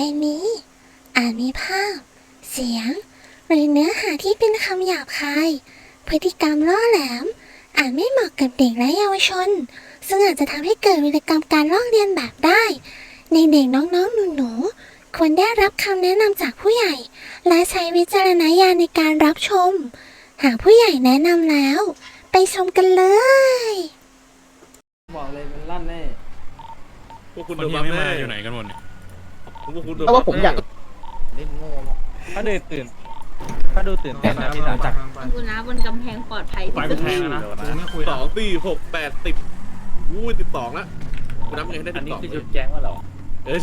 ไปนี้ อาจมีภาพ เสียง หรือเนื้อหาที่เป็นคำหยาบคาย พฤติกรรมล่อแหลม อาจไม่เหมาะกับเด็กและเยาวชน ซึ่งอาจจะทำให้เกิดวิกรรมการลอกเรียนแบบได้ในเด็กน้องๆหนูๆควรได้รับคำแนะนำจากผู้ใหญ่ และใช้วิจารณญาณในการรับชม หากผู้ใหญ่แนะนำแล้ว ไปชมกันเลย บอกเลยมันลั่นแน่ วกคุณคนโดนที่บัฟไม่แน่มาอยู่ไหนกันหมดเนี่ยพวกคุณโดนเพราะว่าผมอยากเล่นโง่มากเขาดูตื่นเขาดูตื่นเต้นนะที่หลังจากกูนะบนกำแพงปลอดภัยไปกูแทงแล้วนะกูไม่คุยสแล้อวงสี่หกแปดสิบวู้สิบสองละกูนับไงให้ได้อันสิบนี้สองคือจุดแจ้งว่าเหรอเออ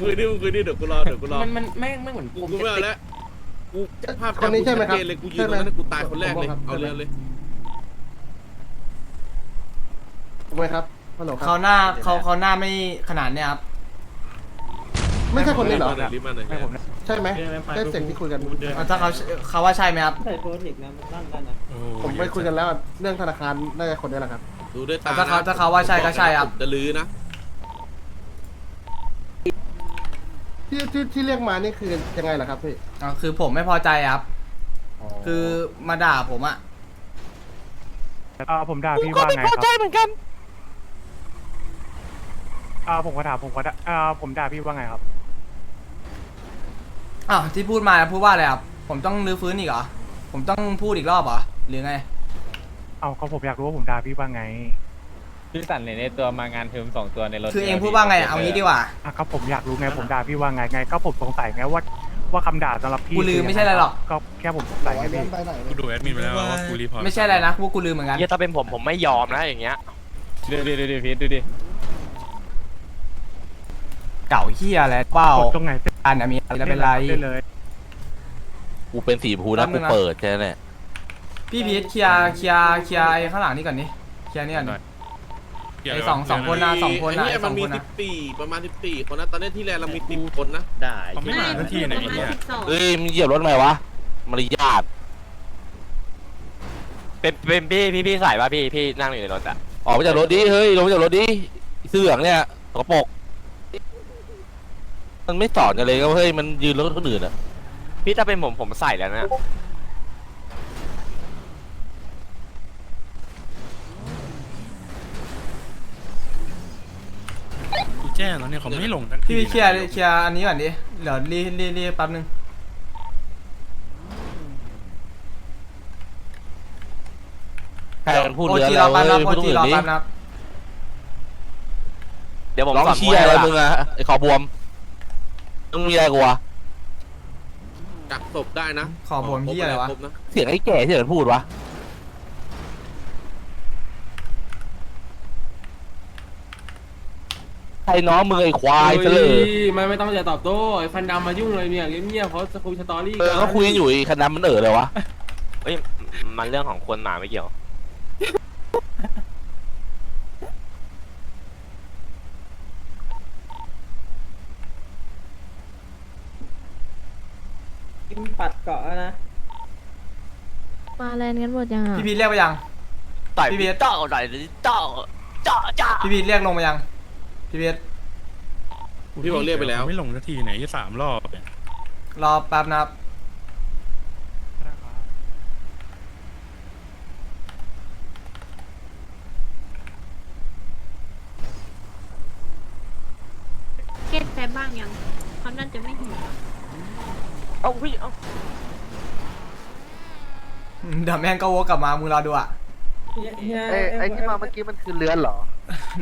คุยดิมึงคุยดิเดี๋ยวกูรอเดี๋ยวกูรอมันมันแม่งไม่เหมือนกูกูไม่เอาแล้วกูภาพคนนี้ใช่ไหมครับจำกูชัดเจนเลยกูยืนตรงนั้นกูตายคนแรกเลยผมบอกครับเอาเรือเลย ถูกไหมครับ ฮัลโหลคเขารับหน้าเขาเขาหน้าไม่ขนาดเนี้ยครับไม่ใช่คนนี้เหรอ รีบมาหน่อยไม่รีบผมมาหน่อยใช่ไหมใช่เสียงที่คุยกันเอาถ้าเขาเขาว่าใช่ไหมครับใส่โปรเทคนะมันลั่นได้นะโอ้โหผมไปคุยกันแล้วเรื่องธนาคารน่าจะคนนี้แหละครับ ดูด้วยตาถ้าเขาถ้าเขาว่าใช่ก็ใช่ครับจะลื้อนะ ที่ที่ที่เรียกมานี่คือยังไงล่ะครับพี่อ่าคือผมไม่พอใจครับ คือมาด่าผมอะอ่าผมด่าพี่ว่าไงครับเหมื อนกันอ่าผมก็ถามผมก็ด่าอ่าผมด่าพี่ว่าไงครับ อ้าวที่พูดมาพูดว่าอะไรครับผมต้องรื้อฟื้นอีกเหรอผมต้องพูดอีกรอบเหรอหรือไง เอาก็ผมอยากรู้ว่าผมด่าพี่ว่าไงพี่สั่นในตัวมางานเทอมสองตัวในรถคือเองพูดว่าไงเอางี้ดีกว่าอะก็ผมอยากรู้ไงผมด่าพี่ว่าไงไง ก็ผมสงสัยไงว่าว่าคำด่าสำหรับพี่กูลืมไม่ใช่อะไรหรอก ก็แค่ผมสงสัยไงพี่กูดูแอดมินไปแล้วว่ากูรีพอร์ตไม่ใช่อะไรนะพวกกูลืมเหมือนกันเฮียถ้าเป็นผมผมไม่ยอมนะอย่างเงี้ยดูดิดูดิพีทดูดิ เก่าเฮียอะไรเปล่ากดตรงไหนเส้นอันอะมีอะไรแล้วเป็นไรได้เลยกูเป็นสีพูนะแป๊บนึกูงนะเปิดแค่นั้นแหละพี่พีทเคลียร์เคลียร์เคลียร์ไอ้ข้างหลังนี่ก่อนนี่เคลียร์นี่ก่อนดิเกี่ยวไอ้กับสองสองคนนะสงไอ้เนี่ยสมันมีองคนนะสิบสี่ประมาณสิบสี่คนนะตอนนี้ที่แลนด์เรามีสิบคนนะได้เขาไม่มาทันทีไหนเนี่ยเอ้ยมึงเหยียบรถทำไมวะมารยาทเป็นเป็นพี่พี่พี่ใส่ป่ะพี่พี่นั่งอยู่ในรถอะออกมาจากรถดิเฮ้ยลงมาจากรถดิเสื้อเหลืองเนี่ยสกปรก มันไม่สอนกันเลยก็เฮ้ยมันยืนรถคนอื่นอะพี่ถ้าเป็นผมผมใส่แล้วนะกูแจ้งแล้วเนี่ยเขาไม่ลงทันทีพี่พีทเคลียร์เคลียร์อันนี้ก่อนดิเดี๋ยวรีรีรีแป๊บนึงใครมันพูดโอเรือจีแล้รอวแป๊บเฮ้นะยโอพูดตรงจีอื่รอนดิแป๊บนะครับเดี๋ยวผมร้องสอนเชียร์อะไรมมึวยงอะไอ้คอบวม มึงมีอะไรกูวะกักศพได้นะขอบวมเหี้ยอะไรวะ คบนเสียงไอ้แก่ที่มันพูดวะใครน้องมึงไอ้ควายเสลอไม่ไม่ต้องจะตอบโต้ไอ้ฟันดำมายุ่งเลยเนี่ยเงียบๆเขาจะคุยสตอรี่เออเขาคุยกันอยู่ไอ้คันน้ำมันเออเลยวะ เอ้ยมันเรื่องของคนหมาไม่เกี่ยว กินปัดเกาะแล้วนะ มาแล นกันหมดยังอะพี่พีทเรียกไปยัง ต่อยพี่เบียร์ เจ้าต่อยเจ้าเจ้าเจ้าพี่พีทเรียกลงไปยัง พี่พีทพี่บอกเรียกไปแล้ว ไม่ลงทันทีไหนที่สามรอบเนี่ยรอแป๊บนะครับเก็ตแต่บ้างยังเขาน่าจะไม่เห็นเอาพี่เอา เดี๋ยวแม่งก็วกกลับมามึงรอดูอะ ไอ้ไอ้ที่มาเมื่อกี้มันคือเรือนเหรอ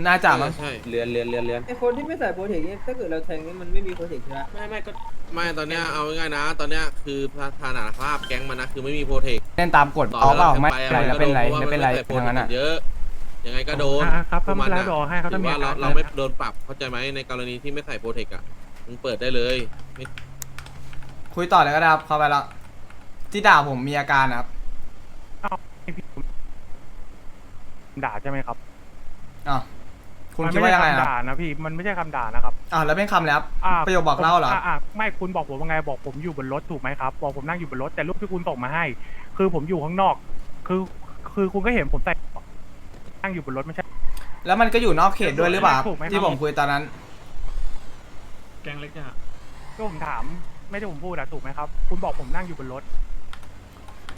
น่าจะมั้งใช่เรือนเรือนเรือนเรือนไอ้คนที่ไม่ใส่โปรเทคเนี่ยถ้าเกิดเราแทงนี่มันไม่มีโปรเทคใช่ไหมไม่ไม่ก็ไม่ตอนเนี้ยเอาง่ายๆนะ ตอนเนี้ยคือสถานภาพแก๊งมันนะคือไม่มีโปรเทคเล่นตามกฎต่เอาเปล่ากันไม่ปเป็นไรแล้วเป็นไรมัไม่เป็นไรก็โดทั้งนั้นอะเยอะยังไงก็โดนอ่าครับพวกก็ไม่เป็นไระเดี๋ยวให้เขาหรือดำเนิว่านเราการเราไม่โดนปรับเข้าใจไหมในกรณีที่ไม่ใส่โปรเทคอะมึงเปิดได้เลยไม่คุยต่อเลยก็ได้ครับเข้าไปแล้วที่ด่าผมมีอาการนะครับ ด่าใช่ไหมครับอ้าวคุณมันคิดไม่ว่าใช่ยังไงครับคำด่านะพี่มันไม่ใช่คำด่านะครับอ้าวแล้วเป็นคำแล้ว อ่าประโยคบอกเล่าเหรออ่าไม่คุณบอกผมว่าไงบอกผมอยู่บนรถถูกไหมครับบอกผมนั่งอยู่บนรถแต่รูปที่คุณส่งมาให้ คือผมอยู่ข้างนอก คือคือคุณก็เห็นผมใส่นั่งอยู่บนรถไม่ใช่ แล้วมันก็อยู่นอกเขตด้วยหรือเปล่าครับถูกไหมครับ ที่ผมคุยตอนนั้น แกงเล็กเนี่ยก็ผมถาม ไม่ได้ผมพูดอะถูกไหมครับ คุณบอกผมนั่งอยู่บนรถ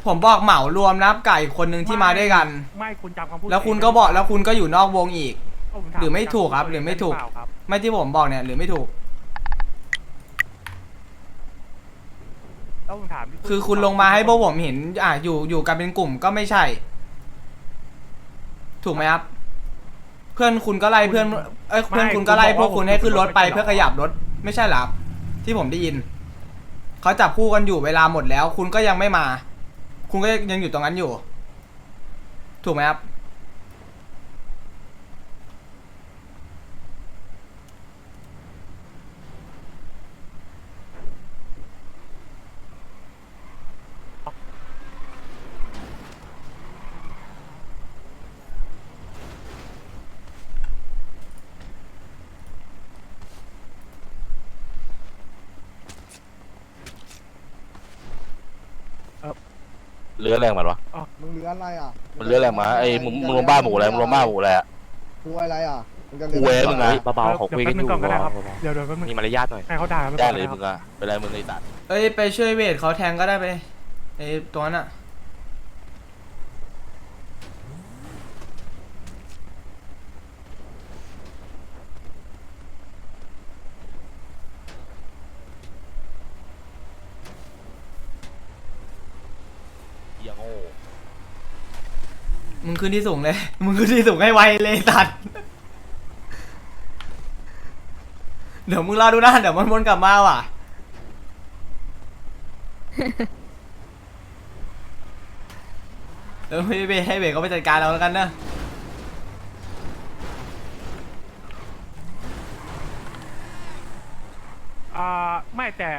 ผมบอกเหมารวมนะไก่คนหนึ่งที่มาด้วยกัน ไม่คุณจำคำพูดแล้วคุณก็บอกแล้วคุณก็อยู่นอกวงอีกก็ผมถาหรือไม่ถูกครับหรือไม่ถูก เปล่าครับ ไม่ที่ผมบอกเนี่ยหรือไม่ถูก แล้วผมถามที่คือคุณลงมาให้พวกผมเห็น อะอยู่อยู่กันเป็นกลุ่มก็ไม่ใช่ ถูกไหมครับ เพื่อนคุณก็ไล่เพื่อนเอ้ยเพื่อนคุณก็ไล่พวกคุณให้ขึ้นรถไปเพื่อขยับรถไม่ใช่เหรอครับที่ผมได้ยินเขาจับคู่กันอยู่เวลาหมดแล้ว คุณก็ยังไม่มา คุณก็ยังอยู่ตรงนั้นอยู่ ถูกไหมครับ เรือแรงมันวะมึงเหลืออะไรอะมันเรือแรงมาไอ้มึงมึงลงบ้าหมูอะไรมึงลงบ้าหมูอะไรอะกูอะไรอะมึงจะกูเว้ยมึงอะเบาๆเขาคุยกันอยู่เดี๋วแป๊บนึงก่อนก็ได้ครับเบาเดี๋ยวเดี๋ยวแป๊บนึงๆมีมารยาทหน่อยให้เขาด่ากันไปแจ้ก่องนเลยนะคมึรับงอะเป็นไรมึงไอ้สัตว์เอ้ยไปช่วยเวทเขาแทงก็ได้ไปไอ้ตัวนั้นอะ เหี้ยโง่ มึง ขึ้นที่สูงเลย มึงขึ้นที่สูงให้ไวเลยสัตว์ เดี๋ยวมึงรอดูนะเดี๋ยวมันวนกลับมาว่ะเออให้เบให้เบเขาไปจัดการเราแล้วกันเนอะอ่าไม่แต่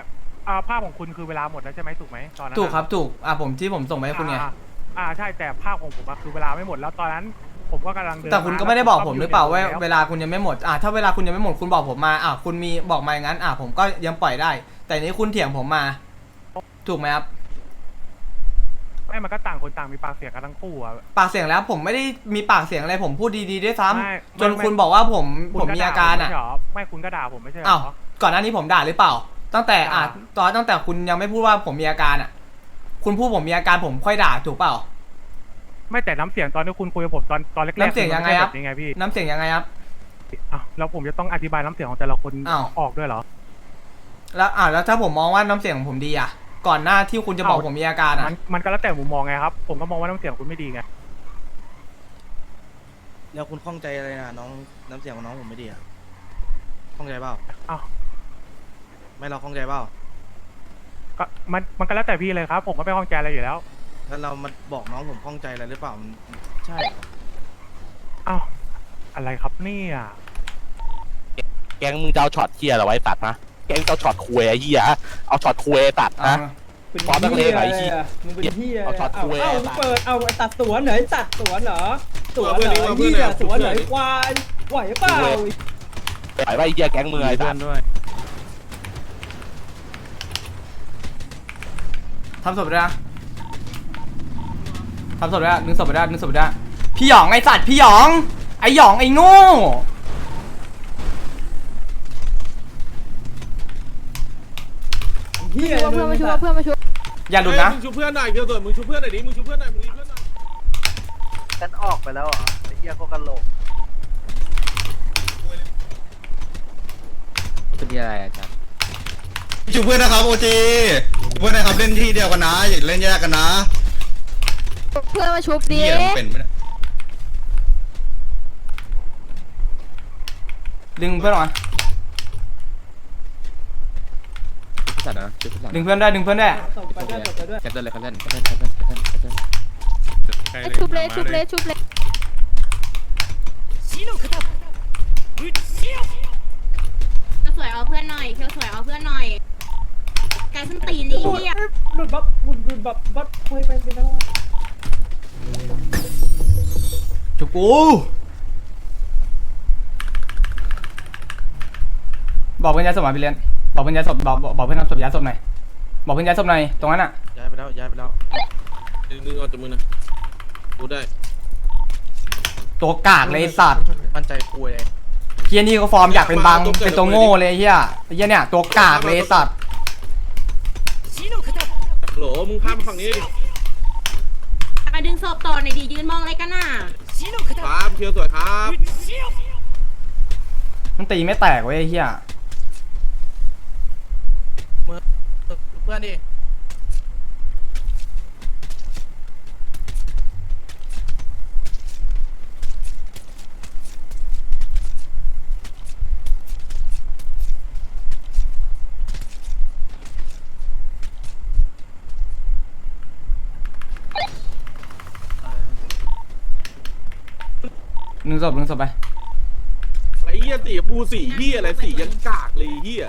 อ่าภาพของคุณคือเวลาหมดแล้วใช่ไหมถูกไหมตอนนั้นถูกอะครับถูก อะผมที่ผมส่งไปให้คุณไง อ่า อ่าใช่แต่ภาพของผมอะคือเวลาไม่หมดแล้วตอนนั้น ผมก็กำลังเดินแต่คุณก็าไม่ได้บอกผมหรือเปล่าว่าแล้วเวลาคุณยังไม่หมดอะถ้าเวลาคุณยังไม่หมดคุณบอกผมมาอะคุณมีบอกมาอย่างนั้นอะผมก็ยังปล่อยได้ แต่นี้คุณเถียงผมมา ถูกไหมครับไม่มันก็ต่างคนต่างมีปากเสียงกันทั้งคู่อะ ปากเสียงแล้วผมไม่ได้มีปากเสียงอะไรผมพูดดีๆด้วยซ้ำไม่จนไม่ คุณบอกว่าผมคุณผมมีอาการด่อะผมไม่ใช่เหรอไม่คุณก็ด่าผมไม่ใช่เหรอ้าวอ ก่อนหน้านี้ผมด่าหรือเปล่า ตั้งแต่อะด่าตอนตั้งแต่คุณยังไม่พูดว่าผมมีอาการอะ คุณพูดผมมีอาการผมค่อยด่าถูกเปล่า ไม่แต่น้ำเสียงตอนที่คุณคุยกับผมตอนตอนแรกๆน้ำเสียงยังไงครับมันม่ใช่แนี้ไงพี่น้ำเสียงยังไงครับอ้าวแล้วผมจะต้องอธิบายน้ำเสียงของแต่ละคนอ้าว ออกด้วยเหรอ แล้วอะแล้วถ้าผมมองว่าน้ำเสียงของผมดีอะ ก่อนหน้าที่คุณจะบอกอ้าวผมมีอาการอะ มันมันก็แล้วแต่มุมมองไงครับ ผมก็มองว่าน้ำเสียงคุณไม่ดีไง แล้วคุณข้องใจอะไรนะน้องน้ำเสียงของน้องผมไม่ดีอะข้องใจเปล่าอ้าว ไม่เราข้องใจเปล่า ก็มันมันก็แล้วแต่พี่เลยครับ ผมก็ไม่ข้องใจอะไรอยู่แล้วแล้วเรามาบอกน้องผมข้องใจอะไรหรือเปล่ามันใช่เหรออ้าวอะไรครับเนี่ยแกงมึงจะเอาช็อตเฮียเหรอไว้ตัดนะแกงจะเอาช็อตคุยไอ้เฮียเอาช็อตคุยตัดอะนะ เป็นพร้อมนักเลงไหนหี้ยอะมึงเป็นที่อะไรเอาช็อตเอาคุยเอาตัด เปิด เอาตัดสวนเหรอตัดสวนเหรอสวนเอาเพื่เหอนรดิอเอาเพื่อนเหี้ยดิสวนเหรอเอาเพื่อนดิควายไหวเปล่าปล่อยไว้ไอ้เฮียแก๊งมึงไอ้สัตว์ ทำศพไปด้วยนะทำศพไปด้วยนึกศพไปด้วยนึกศพไปด้วยพี่หยองไอสัตว์พี่หยอง ไอหยองไอโง่เหี้ยเพื่อนมาช่วยเพื่อนมาช่วยอย่าหลุดนะเฮ้ยมึงชูเพื่อนหน่อยเดี๋ยวส่วนมึงชูเพื่อนหน่อยดิ มึงชูเพื่อนหน่อย มึงชูเพื่อนหน่อยกันออกไปแล้วเหรอไอ้เหี้ยพวกกันโหลกเป็นอะไรอาจารย์ ชูเพื่อนนะครับโอจีเพื่อนนะครับเล่นที่เดียวกันนะอย่าเล่นแยกกันนะเพื่อนมาชุบดิเหี้ยมันเป็นไหมเนี่ยดึงเพื่อนออกมาสัตว์นะจุดสัตว์ดึงเพื่อนได้ดึงเพื่อนได้ส่งไปด้วยส่งไปด้วยแคปเตอร์เลยแคปเตอร์แคปเตอร์แคปเตอร์แคปเตอร์แคปเตอร์ไอ้ชุบเลยชุบเลยชุบเลยสวยเอาเพื่อนหน่อยเคียวสวยเอาเพื่อนหน่อยไกส้นตีนนี่เฮียหลุดบับหลุดหลุดบับบับคุยไปเป็นแล้วจุกูบอกเพื่อนย้ายศพมาพี่เลี้ยนบอกเพื่อนย้ายศพบอกบอกบอกเพื่อนทำศพย้ายศพหน่อยบอกเพื่อนย้ายศพหน่อยตรงนั้นอะย้ายไปแล้วย้ายไปแล้วดึงดึงออกจากมือนะกูได้ตัวกากเลยไอ้สัตว์มั่นใจคุยเลยเฮียนี่ก็ฟอร์มอยากเป็นบังเป็นตัวโง่เลยไอ้เฮียไอ้เฮียเนี่ยตัวกากเลยไอ้สัตว์ โหลมึงข้ามมาฝั่งนี้ดิไปดึงศพต่อหน่อยดียืนมองอะไรกันน่ะครับเคียวสวยครับมันตีไม่แตกเว้ยไอ้เฮียเพื่อนดิ หนึ่ งศพหนึ่งศพไป ไอ้เหี้ยสีปูสีเหี้ยอะไรสียังกากเลยไอ้เหี้ย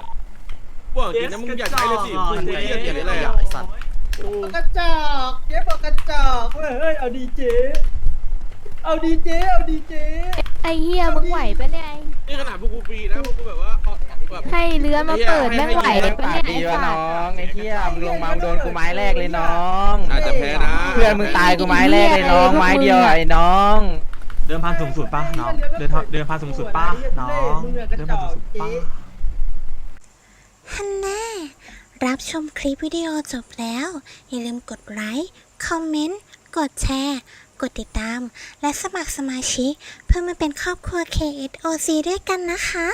บอกจริงนะมึงอยากใช้เลยสีปูไอ้เหี้ยสีอะไรอะไอ้สัตว์กระจอกเจ๊บอกกระจอกเว้ยเฮ้ยเอาดีเจเอาดีเจเอาดีเจไอ้เหี้ยมึงไหวปะเนี่ยนี่ขนาดพวกกูฟรีนะพวกกูแบบว่าเอาแบบให้เรือมาเปิดแม่งไหวปะเนี่ยไอ้สัตว์ไอ้เหี้ยมึงลงมาโดนกูไม้แรกเลยน้องอาจจะแพ้นะเพื่อนมึงตายกูไม้แรกเลยน้องไม้เดียวไอ้น้อง เดินพันสูงสุดป่ะน้องเดินเดินพันสูงสุดป่ะน้องเดินพันสูงสุดป่ะฮันน่ารับชมคลิปวิดีโอจบแล้ว อย่าลืมกดไลค์คอมเมนต์กดแชร์ กดติดตาม และสมัครสมาชิก เพื่อมาเป็นครอบครัว KSOC ด้วยกันนะคะ